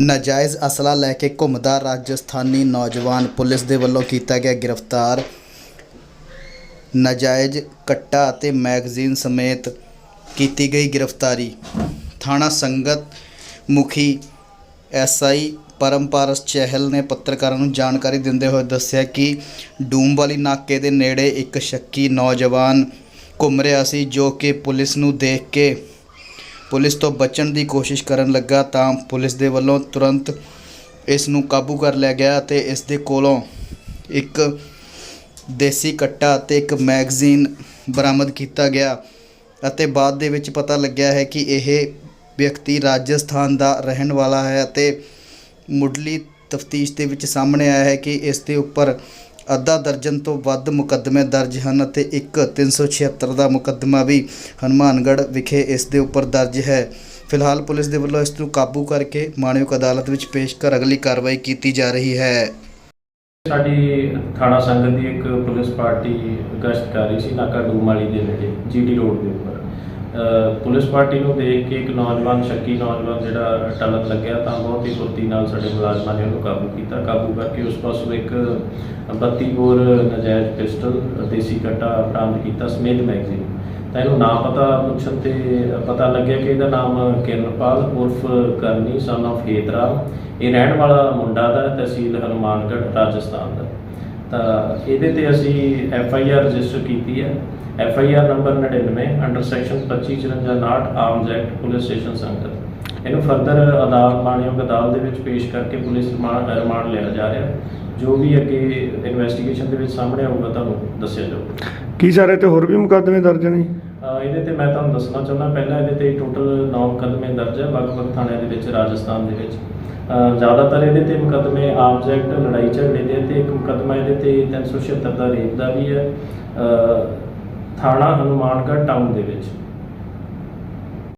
ਨਾਜਾਇਜ਼ ਅਸਲਾ ਲੈ ਕੇ ਘੁੰਮਦਾ ਰਾਜਸਥਾਨੀ ਨੌਜਵਾਨ ਪੁਲਿਸ ਦੇ ਵੱਲੋਂ ਕੀਤਾ ਗਿਆ ਗ੍ਰਿਫਤਾਰ। ਨਾਜਾਇਜ਼ ਕੱਟਾ ਅਤੇ ਮੈਗਜ਼ੀਨ ਸਮੇਤ ਕੀਤੀ ਗਈ ਗ੍ਰਿਫਤਾਰੀ। ਥਾਣਾ ਸੰਗਤ ਮੁਖੀ ਐਸਆਈ ਪਰਮਪਾਰਸ ਚਹਿਲ ਨੇ ਪੱਤਰਕਾਰਾਂ ਨੂੰ ਜਾਣਕਾਰੀ ਦਿੰਦੇ ਹੋਏ ਦੱਸਿਆ ਕਿ ਡੂਮ ਵਾਲੀ ਨਾਕੇ ਦੇ ਨੇੜੇ ਇੱਕ ਸ਼ੱਕੀ ਨੌਜਵਾਨ ਘੁੰਮ ਰਿਹਾ ਸੀ, ਜੋ ਕਿ ਪੁਲਿਸ ਨੂੰ ਦੇਖ ਕੇ ਪੁਲਿਸ ਤੋਂ ਬਚਣ ਦੀ ਕੋਸ਼ਿਸ਼ ਕਰਨ ਲੱਗਾ ਤਾਂ ਪੁਲਿਸ ਦੇ ਵੱਲੋਂ ਤੁਰੰਤ ਇਸ ਨੂੰ ਕਾਬੂ ਕਰ ਲਿਆ ਗਿਆ ਅਤੇ ਇਸ ਦੇ ਕੋਲੋਂ ਇੱਕ ਦੇਸੀ ਕੱਟਾ ਅਤੇ ਇੱਕ ਮੈਗਜ਼ੀਨ ਬਰਾਮਦ ਕੀਤਾ ਗਿਆ ਅਤੇ ਬਾਅਦ ਦੇ ਵਿੱਚ ਪਤਾ ਲੱਗਿਆ ਹੈ ਕਿ ਇਹ ਵਿਅਕਤੀ ਰਾਜਸਥਾਨ ਦਾ ਰਹਿਣ ਵਾਲਾ ਹੈ ਅਤੇ ਮੁੱਢਲੀ ਤਫਤੀਸ਼ ਦੇ ਵਿੱਚ ਸਾਹਮਣੇ ਆਇਆ ਹੈ ਕਿ ਇਸ ਦੇ ਉੱਪਰ ਅੱਧਾ ਦਰਜਨ ਤੋਂ ਵੱਧ ਮੁਕੱਦਮੇ ਦਰਜ ਹਨ ਅਤੇ ਇੱਕ 376 ਦਾ ਮੁਕੱਦਮਾ ਵੀ ਹਨੂਮਾਨਗੜ੍ਹ ਵਿਖੇ ਇਸ ਦੇ ਉੱਪਰ ਦਰਜ ਹੈ। ਫਿਲਹਾਲ ਪੁਲਿਸ ਦੇ ਵੱਲੋਂ ਇਸ ਨੂੰ ਕਾਬੂ ਕਰਕੇ ਮਾਣਯੋਗ ਅਦਾਲਤ ਵਿੱਚ ਪੇਸ਼ ਕਰ ਅਗਲੀ ਕਾਰਵਾਈ ਕੀਤੀ ਜਾ ਰਹੀ ਹੈ। ਸਾਡੀ ਥਾਣਾ ਸੰਗਤ ਦੀ ਇੱਕ ਪੁਲਿਸ ਪਾਰਟੀ ਗਸ਼ਤ ਕਰ ਰਹੀ ਸੀ ਨਾਕਾ ਡੂਮ ਵਾਲੀ ਦੇ ਨੇੜੇ ਜੀਟੀ ਰੋਡ ਦੇ ਉੱਪਰ। ਪੁਲਿਸ ਪਾਰਟੀ ਨੂੰ ਦੇਖ ਕੇ ਇੱਕ ਨੌਜਵਾਨ, ਸ਼ੱਕੀ ਨੌਜਵਾਨ ਜਿਹੜਾ ਟਲਕ ਲੱਗਿਆ ਤਾਂ ਬਹੁਤ ਹੀ ਫੁਰਤੀ ਨਾਲ ਸਾਡੇ ਮੁਲਾਜ਼ਮਾਂ ਨੇ ਉਹਨੂੰ ਕਾਬੂ ਕੀਤਾ। ਕਾਬੂ ਕਰਕੇ ਉਸ ਪਾਸੋਂ ਇੱਕ 32 ਬੋਰ ਨਜਾਇਜ਼ ਪਿਸਟਲ, ਦੇਸੀ ਕੱਟਾ ਬਰਾਮਦ ਕੀਤਾ, ਸਮੇਤ ਮੈਗਜ਼ੀਨ। ਤਾਂ ਇਹਨੂੰ ਨਾਮ ਪਤਾ ਪੁੱਛਣ ਤੇ ਪਤਾ ਲੱਗਿਆ ਕਿ ਇਹਦਾ ਨਾਮ ਕਿਰਨਪਾਲ ਉਰਫ ਕਰਨੀ ਸਨ of ਹੇਤਰਾਮ। ਇਹ ਰਹਿਣ ਵਾਲਾ ਮੁੰਡਾ ਦਾ ਤਹਿਸੀਲ ਹਨੂਮਾਨਗੜ੍ਹ, ਰਾਜਸਥਾਨ ਦਾ। ਤਾਂ ਇਹਦੇ ਤੇ ਅਸੀਂ ਐਫ ਆਈ ਆਰ ਰਜਿਸਟਰ ਕੀਤੀ ਹੈ। F I R number 99 under section 2554 arms act police station Sangat. ਇਹਨੂੰ ਫਰਦਰ ਅਦਾਲਤ ਮਾਨਯੋਗ ਅਦਾਲਤ ਦੇ ਵਿੱਚ ਪੇਸ਼ ਕਰਕੇ ਪੁਲਿਸ ਰਿਮਾਂਡ ਰਿਮਾਂਡ ਲਿਆ ਜਾ ਰਿਹਾ। ਜੋ ਵੀ ਅੱਗੇ ਇਨਵੈਸਟੀਗੇਸ਼ਨ ਦੇ ਵਿੱਚ ਸਾਹਮਣੇ ਆਊਗਾ ਤੁਹਾਨੂੰ ਦੱਸਿਆ ਜਾਊਗਾ। ਕੀ ਸਰ ਤੇ ਹੋਰ ਵੀ ਮੁਕੱਦਮੇ ਦਰਜ ਨੇ? ਇਹਦੇ ਤੇ ਮੈਂ ਤੁਹਾਨੂੰ ਦੱਸਣਾ ਚਾਹੁੰਦਾ ਪਹਿਲਾਂ ਇਹਦੇ ਤੇ ਟੋਟਲ 9 ਮੁਕੱਦਮੇ ਦਰਜ ਹੈ ਵੱਖ-ਵੱਖ ਥਾਣਿਆਂ ਦੇ ਵਿੱਚ ਰਾਜਸਥਾਨ ਦੇ ਵਿੱਚ। ਜ਼ਿਆਦਾਤਰ ਇਹਦੇ ਤੇ ਮੁਕੱਦਮੇ ਆਰਮਜ਼ ਐਕਟ ਲੜਾਈ ਝਗੜੇ ਦੇ ਮੁਕੱਦਮਾ ਇਹਦੇ ਤੇ 376 ਦਾ ਰੇਪ ਦਾ ਵੀ ਹੈ। ਥਾਣਾ ਹਨੂਮਾਨਗੜ੍ਹ ਟਾਊਨ ਦੇ ਵਿੱਚ।